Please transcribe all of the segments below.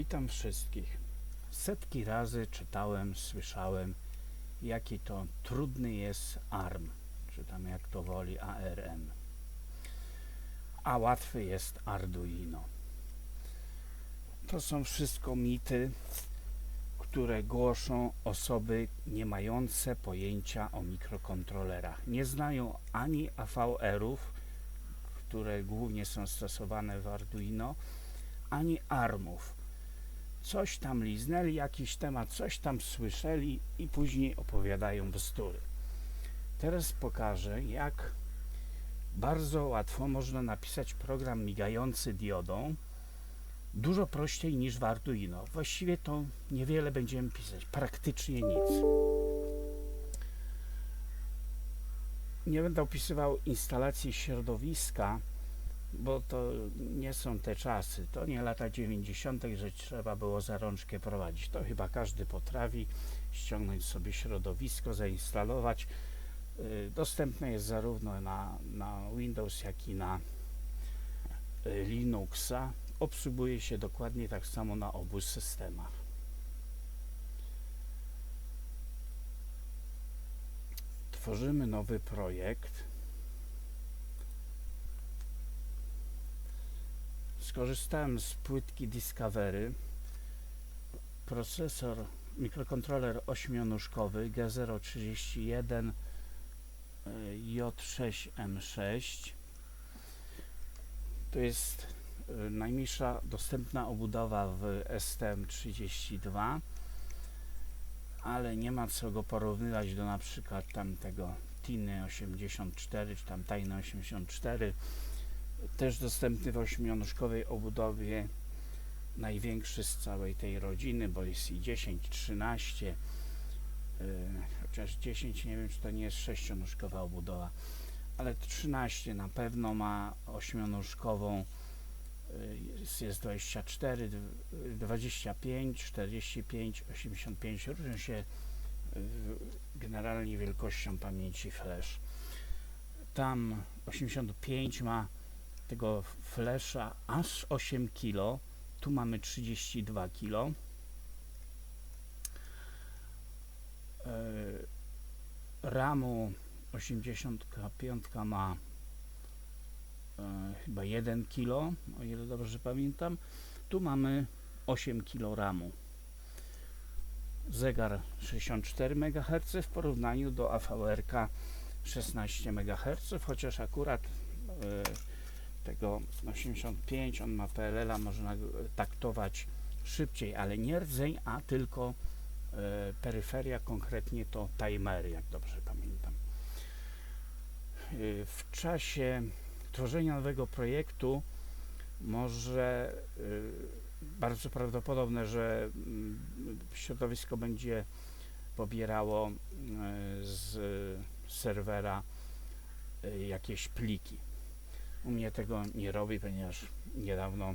Witam wszystkich. Setki razy czytałem, słyszałem, jaki to trudny jest ARM, czy tam jak to woli ARM. A łatwy jest Arduino. To są wszystko mity, które głoszą osoby nie mające pojęcia o mikrokontrolerach. Nie znają ani AVR-ów, które głównie są stosowane w Arduino, ani ARMów. Coś tam liznęli, jakiś temat, coś tam słyszeli i później opowiadają bzdury. Teraz pokażę, jak bardzo łatwo można napisać program migający diodą, dużo prościej niż w Arduino. Właściwie to niewiele będziemy pisać, praktycznie nic. Nie będę opisywał instalacji środowiska, bo to nie są te czasy. To nie lata 90., że trzeba było za rączkę prowadzić. To chyba każdy potrafi ściągnąć sobie środowisko, zainstalować. Y, Dostępne jest zarówno na, na Windows, jak i na y, Linuxa. Obsługuje się dokładnie tak samo na obu systemach. Tworzymy nowy projekt. Skorzystałem z płytki Discovery. Procesor, mikrokontroler ośmionóżkowy G031 y, J6M6. To jest y, najmniejsza dostępna obudowa w STM32, ale nie ma co go porównywać do na przykład tamtego Tiny 84 czy tam Tiny 84 też dostępny w ośmionóżkowej obudowie największy z całej tej rodziny, bo jest i 10, 13 yy, chociaż 10 nie wiem czy to nie jest sześcionóżkowa obudowa ale 13 na pewno ma ośmionóżkową yy, jest, jest 24 dw- 25, 45, 85 różnią się yy, generalnie wielkością pamięci flash. Tam 85 ma tego flesza aż 8 kg. Tu mamy 32 kg. Ramu 85 ma e, chyba 1 kg, o ile dobrze pamiętam. Tu mamy 8 kg ramu. Zegar 64 MHz w porównaniu do AVR 16 MHz, chociaż akurat e, tego 85, on ma PLL-a, można taktować szybciej, ale nie rdzeń, a tylko e, peryferia, konkretnie to timery, jak dobrze pamiętam. E, w czasie tworzenia nowego projektu może e, bardzo prawdopodobne, że mm, środowisko będzie pobierało e, z serwera e, jakieś pliki. U mnie tego nie robi, ponieważ niedawno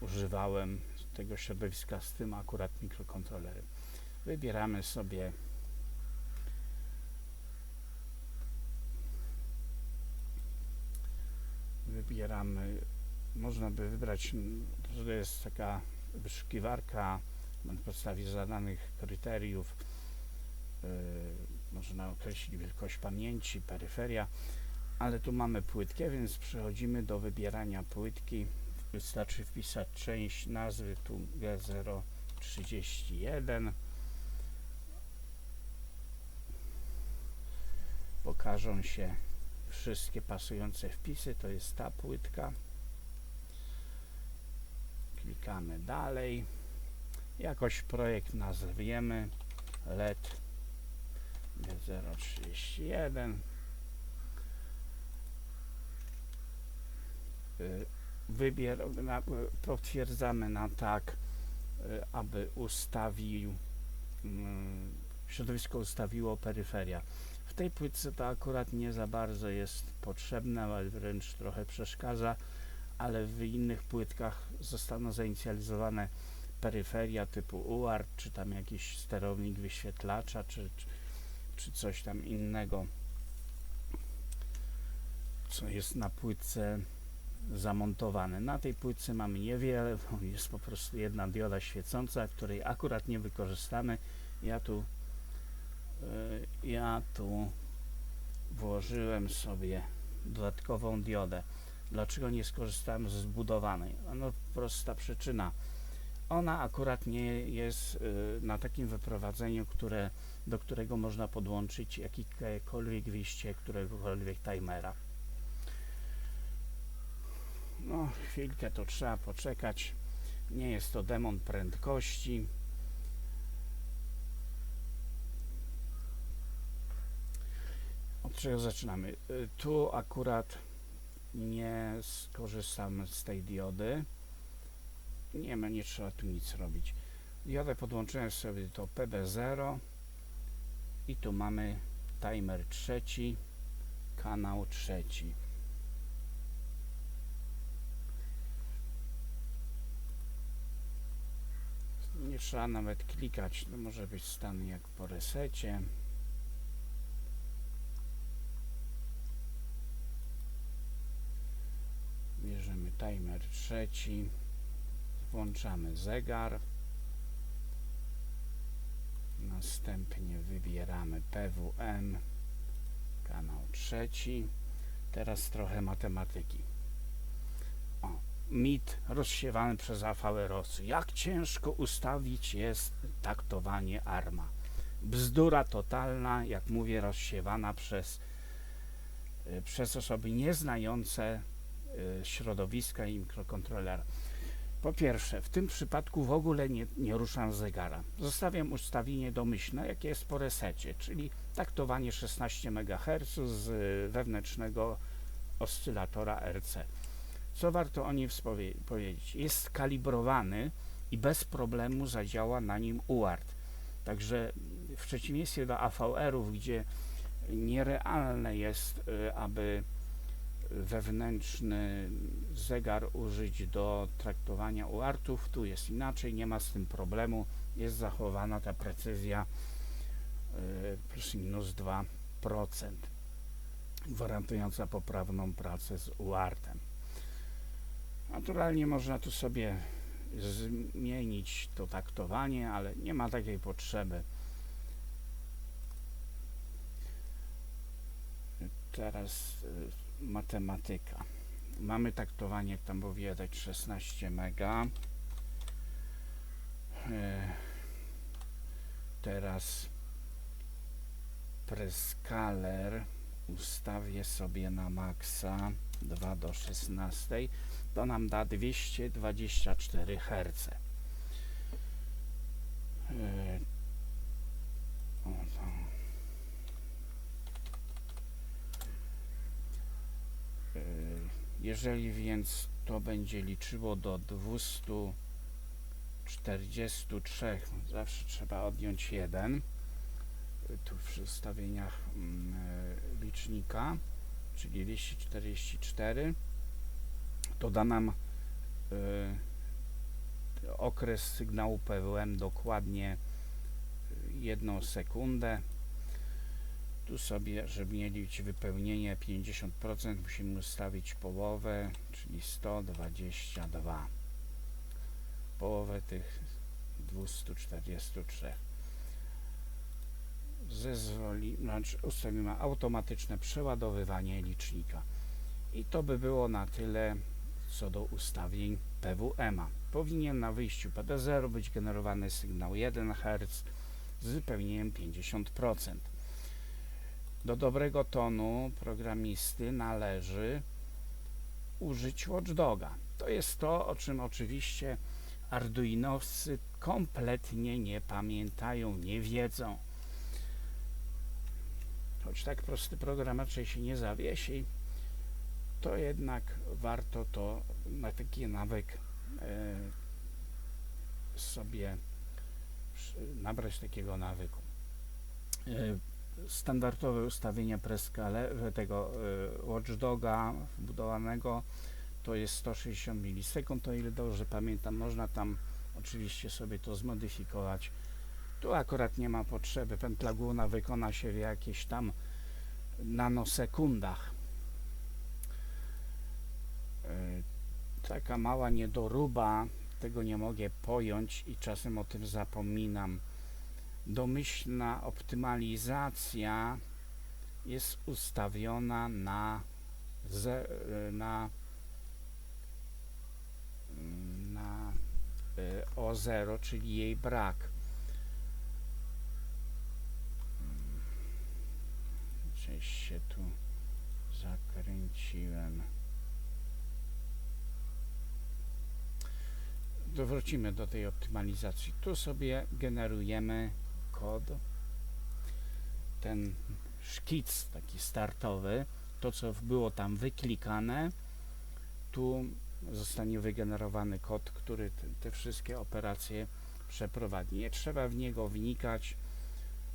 używałem tego środowiska z tym akurat mikrokontrolerem. Wybieramy sobie wybieramy można by wybrać to jest taka wyszukiwarka na podstawie zadanych kryteriów yy, można określić wielkość pamięci, peryferia ale tu mamy płytkę, więc przechodzimy do wybierania płytki. Wystarczy wpisać część nazwy tu G031. Pokażą się wszystkie pasujące wpisy. To jest ta płytka. Klikamy dalej. Jakoś projekt nazwiemy LED G031 wybier, y, potwierdzamy na tak, y, aby ustawił mm, środowisko ustawiło peryferia. W tej płytce to akurat nie za bardzo jest potrzebne, ale wręcz trochę przeszkadza, ale w innych płytkach zostaną zainicjalizowane peryferia typu UART, czy tam jakiś sterownik wyświetlacza, czy, czy, czy coś tam innego, co jest na płytce zamontowane. Na tej płytce mamy niewiele, bo jest po prostu jedna dioda świecąca, której akurat nie wykorzystamy. Ja tu y, ja tu włożyłem sobie dodatkową diodę. Dlaczego nie skorzystałem z zbudowanej? No prosta przyczyna. Ona akurat nie jest y, na takim wyprowadzeniu, które, do którego można podłączyć jakiekolwiek wyjście któregokolwiek timera. No, chwilkę to trzeba poczekać. Nie jest to demon prędkości. Od czego zaczynamy? Y, Tu akurat nie skorzystam z tej diody. Nie ma, nie trzeba tu nic robić. Diodę podłączyłem sobie do PB0 i tu mamy timer trzeci, kanał trzeci. Nie trzeba nawet klikać, to może być stan jak po resecie. Bierzemy timer trzeci, włączamy zegar, następnie wybieramy PWM, kanał trzeci, teraz trochę matematyki. O, mit rozsiewany przez AVROS. Jak ciężko ustawić jest taktowanie ARMA. Bzdura totalna, jak mówię, rozsiewana przez, y, przez osoby nieznające y, środowiska i mikrokontrolera. Po pierwsze, w tym przypadku w ogóle nie, nie ruszam zegara. Zostawiam ustawienie domyślne, jakie jest po resecie, czyli taktowanie 16 MHz z y, wewnętrznego oscylatora RC. Co warto o nim powiedzieć? Jest skalibrowany i bez problemu zadziała na nim UART. Także w przeciwieństwie do AVR-ów, gdzie nierealne jest, y, aby wewnętrzny zegar użyć do traktowania UARTów, tu jest inaczej, nie ma z tym problemu, jest zachowana ta precyzja y, plus minus 2%, gwarantująca poprawną pracę z UARTem. Naturalnie można tu sobie zmienić to taktowanie, ale nie ma takiej potrzeby. Teraz y, matematyka. Mamy taktowanie, jak tam było widać, 16 mega. E, Teraz preskaler ustawię sobie na maksa 2 do 16 to nam da 224 Hz. E. E, Jeżeli więc to będzie liczyło do 243, zawsze trzeba odjąć jeden e, tu w ustawieniach mm, e, licznika, czyli 244 to da nam y, okres sygnału PWM dokładnie jedną sekundę. Tu sobie, żeby mieć wypełnienie 50%, musimy ustawić połowę, czyli 122. Połowę tych 243. Zezwoli, znaczy ustawimy automatyczne przeładowywanie licznika. I to by było na tyle co do ustawień PWM-a. Powinien na wyjściu PD0 być generowany sygnał 1 Hz z wypełnieniem 50%. Do dobrego tonu programisty należy użyć watchdoga. To jest to, o czym oczywiście arduinowcy kompletnie nie pamiętają, nie wiedzą. Choć tak prosty program raczej się nie zawiesi, to jednak warto to na taki nawyk e, sobie nabrać takiego nawyku. E, standardowe ustawienie preskale tego e, watchdoga wbudowanego to jest 160 milisekund, o ile dobrze pamiętam, można tam oczywiście sobie to zmodyfikować. Tu akurat nie ma potrzeby, pętla główna wykona się w jakichś tam nanosekundach. E, taka mała niedoróba, tego nie mogę pojąć i czasem o tym zapominam. Domyślna optymalizacja jest ustawiona na, na, na y, O0, czyli jej brak. Gdzieś się tu zakręciłem. To wrócimy do tej optymalizacji. Tu sobie generujemy kod. Ten szkic taki startowy, to co było tam wyklikane, tu zostanie wygenerowany kod, który te, te wszystkie operacje przeprowadzi. Nie trzeba w niego wnikać.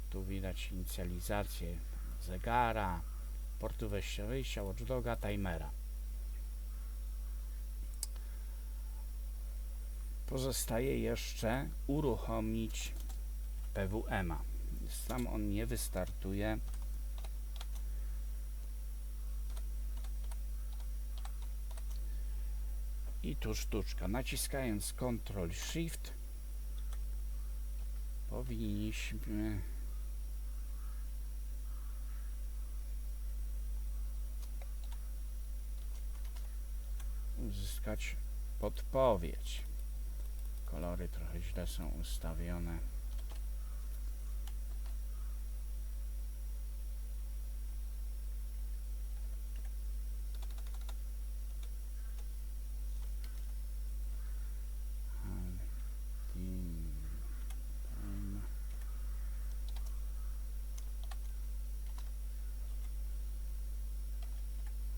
Tu widać inicjalizację zegara, portu wejścia, wyjścia, watchdoga, timera. Pozostaje jeszcze uruchomić PWM-a. Sam on nie wystartuje. I tu sztuczka. Naciskając Ctrl Shift powinniśmy uzyskać podpowiedź. Kolory trochę źle są ustawione. Team time.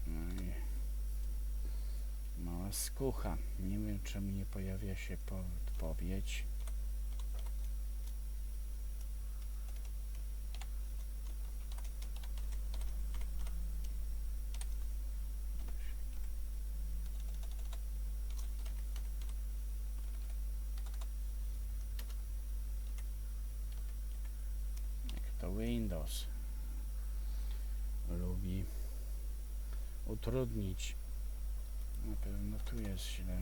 No i mała skucha. Nie wiem, czemu nie pojawia się podpowiedź. To Windows lubi utrudnić. Na pewno tu jest źle.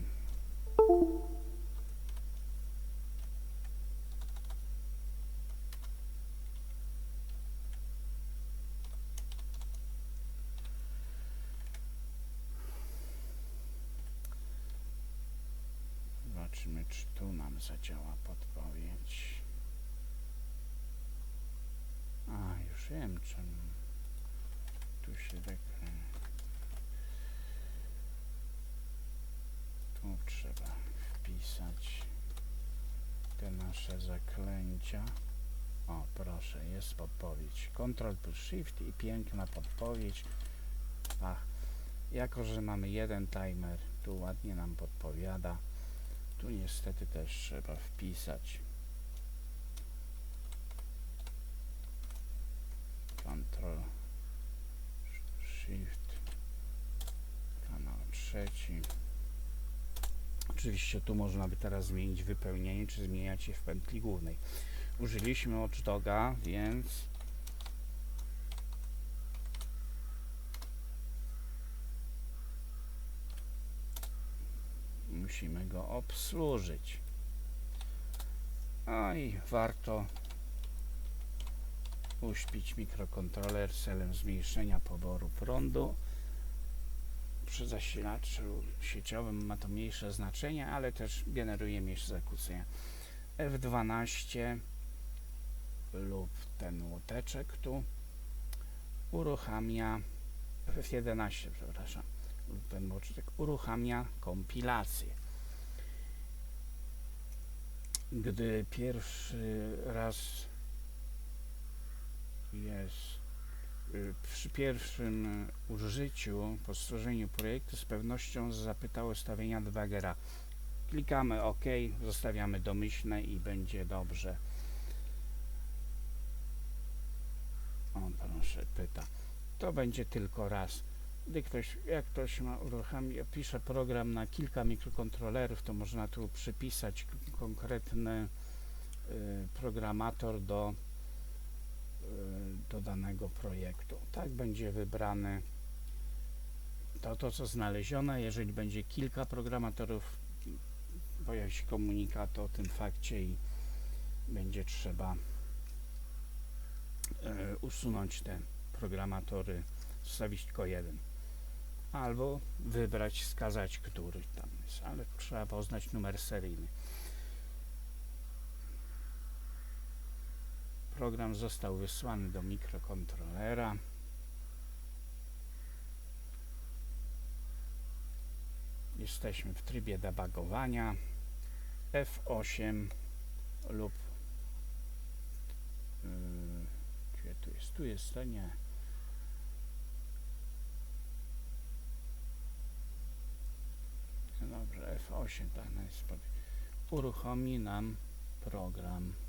Zobaczymy, czy tu nam zadziała podpowiedź. A, już wiem, czym tu się tak... Tu trzeba wpisać te nasze zaklęcia. O, proszę, jest podpowiedź. Ctrl plus Shift i piękna podpowiedź. Ach, jako że mamy jeden timer, tu ładnie nam podpowiada. Tu niestety też trzeba wpisać. Ctrl Shift kanał trzeci. Oczywiście tu można by teraz zmienić wypełnienie, czy zmieniać je w pętli głównej. Użyliśmy watchdoga, więc musimy go obsłużyć. A i warto uśpić mikrokontroler celem zmniejszenia poboru prądu. Przy zasilaczu sieciowym ma to mniejsze znaczenie, ale też generuje mniejsze zakłócenia. F12 lub ten łoteczek tu uruchamia F11, przepraszam, lub ten łoteczek uruchamia kompilację. Gdy pierwszy raz jest przy pierwszym y, użyciu, po stworzeniu projektu z pewnością zapyta o ustawienia debuggera. Klikamy OK, zostawiamy domyślne i będzie dobrze. O, proszę, pyta. To będzie tylko raz. Gdy ktoś, jak ktoś ma uruchomi, pisze program na kilka mikrokontrolerów, to można tu przypisać konkretny y, programator do y, do danego projektu. Tak będzie wybrany to, to co znalezione. Jeżeli będzie kilka programatorów, pojawi się komunikat o tym fakcie i będzie trzeba e, usunąć te programatory, zostawić tylko jeden. Albo wybrać, wskazać, który tam jest, ale trzeba poznać numer seryjny. Program został wysłany do mikrokontrolera. Jesteśmy w trybie debugowania F8 lub yy, gdzie tu jest? Tu jest to nie. No Dobrze, F8 tak no uruchomi nam program.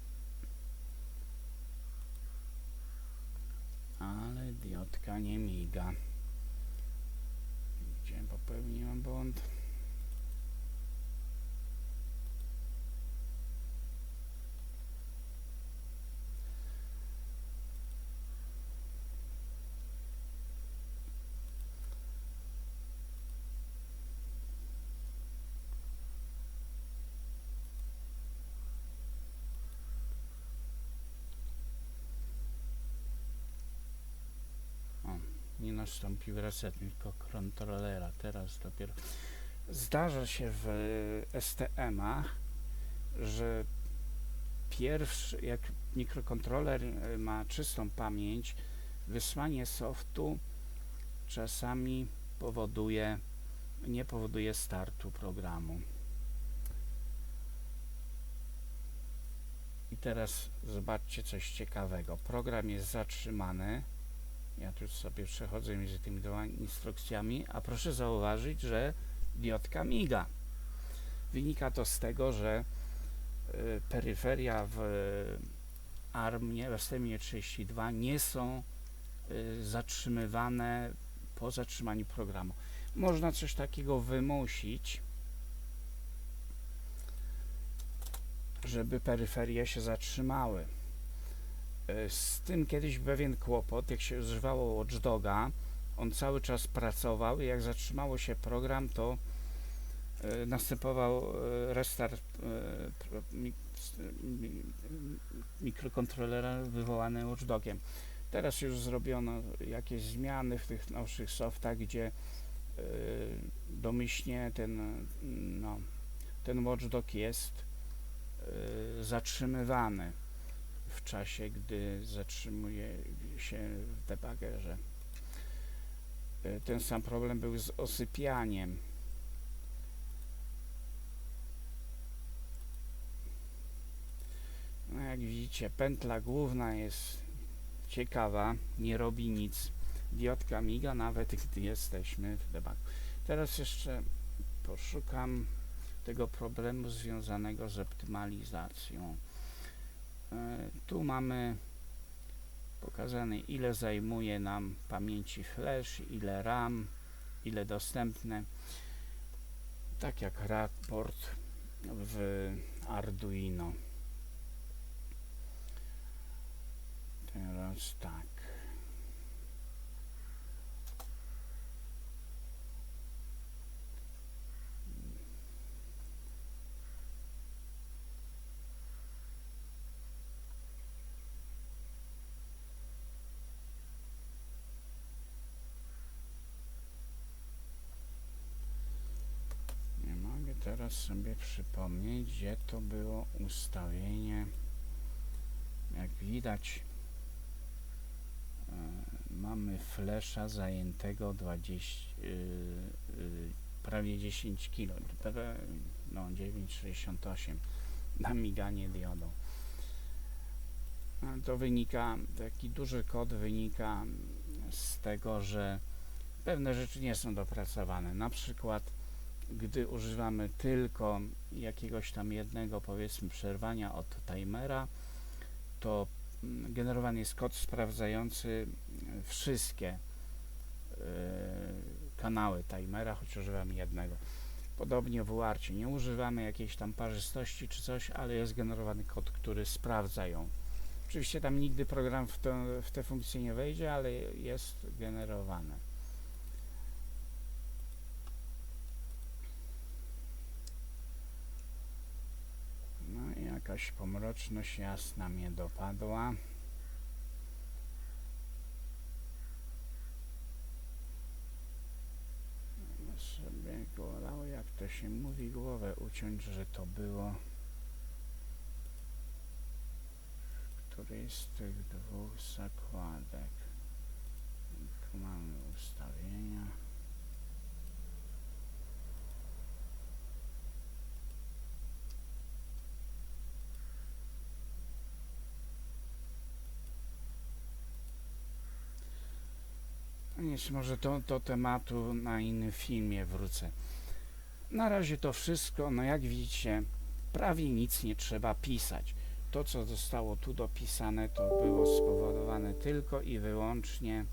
Ale diotka nie miga. Gdzie popełniłem błąd? Nie nastąpił reset tylko kontrolera. Teraz dopiero zdarza się w STM-ach że pierwszy jak mikrokontroler e, ma czystą pamięć wysłanie softu czasami powoduje nie powoduje startu programu. I teraz zobaczcie coś ciekawego. Program jest zatrzymany ja tu sobie przechodzę między tymi dwoma instrukcjami, a proszę zauważyć, że diotka miga. Wynika to z tego, że y, peryferia w ARMie, w systemie 32 nie są y, zatrzymywane po zatrzymaniu programu. Można coś takiego wymusić, żeby peryferie się zatrzymały. E, Z tym kiedyś pewien kłopot, jak się używało Watchdoga, on cały czas pracował i jak zatrzymało się program, to e, następował e, restart mikrokontrolera wywołany Watchdogiem. Teraz już zrobiono jakieś zmiany w tych nowszych softach, gdzie domyślnie ten, no, ten Watchdog jest zatrzymywany czasie, gdy zatrzymuje się w debuggerze. E, Ten sam problem był z osypianiem. No jak widzicie, pętla główna jest ciekawa, nie robi nic. Diotka miga nawet gdy jesteśmy w debugu. Teraz jeszcze poszukam tego problemu związanego z optymalizacją. E, Tu mamy pokazane ile zajmuje nam pamięci flash, ile RAM, ile dostępne. Tak jak raport w Arduino. Teraz tak. Nie sobie przypomnieć, gdzie to było ustawienie. Jak widać, e, mamy flesza zajętego 20, y, y, prawie 10 kg, no 9,68 na miganie diodą. To wynika, taki duży kod wynika z tego, że pewne rzeczy nie są dopracowane. Na przykład gdy używamy tylko jakiegoś tam jednego powiedzmy przerwania od timera, to mm, generowany jest kod sprawdzający mm, wszystkie e, kanały timera, choć używamy jednego. Podobnie w UARcie nie używamy jakiejś tam parzystości czy coś, ale jest generowany kod, który sprawdza ją. Oczywiście tam nigdy program w, to, w te funkcje nie wejdzie, ale jest generowane. Jakaś pomroczność jasna mnie dopadła. Sobie golało, jak to się mówi, głowę uciąć, że to było któryś z tych dwóch zakładek. Tu mamy ustawienia. Nic, może to do tematu na innym filmie wrócę. Na razie to wszystko, no jak widzicie, prawie nic nie trzeba pisać. To, co zostało tu dopisane, to było spowodowane tylko i wyłącznie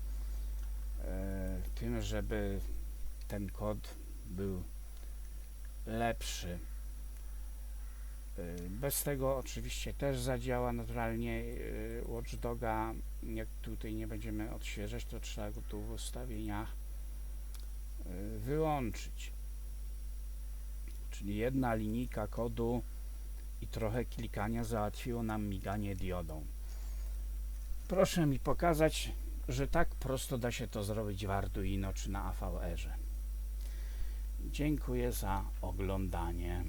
e, tym, żeby ten kod był lepszy. E, Bez tego oczywiście też zadziała naturalnie e, Watchdoga. Jak tutaj nie będziemy odświeżać, to trzeba go tu w ustawieniach e, wyłączyć. Czyli jedna linijka kodu i trochę klikania załatwiło nam miganie diodą. Proszę mi pokazać, że tak prosto da się to zrobić w Arduino czy na AVR-ze. Dziękuję za oglądanie.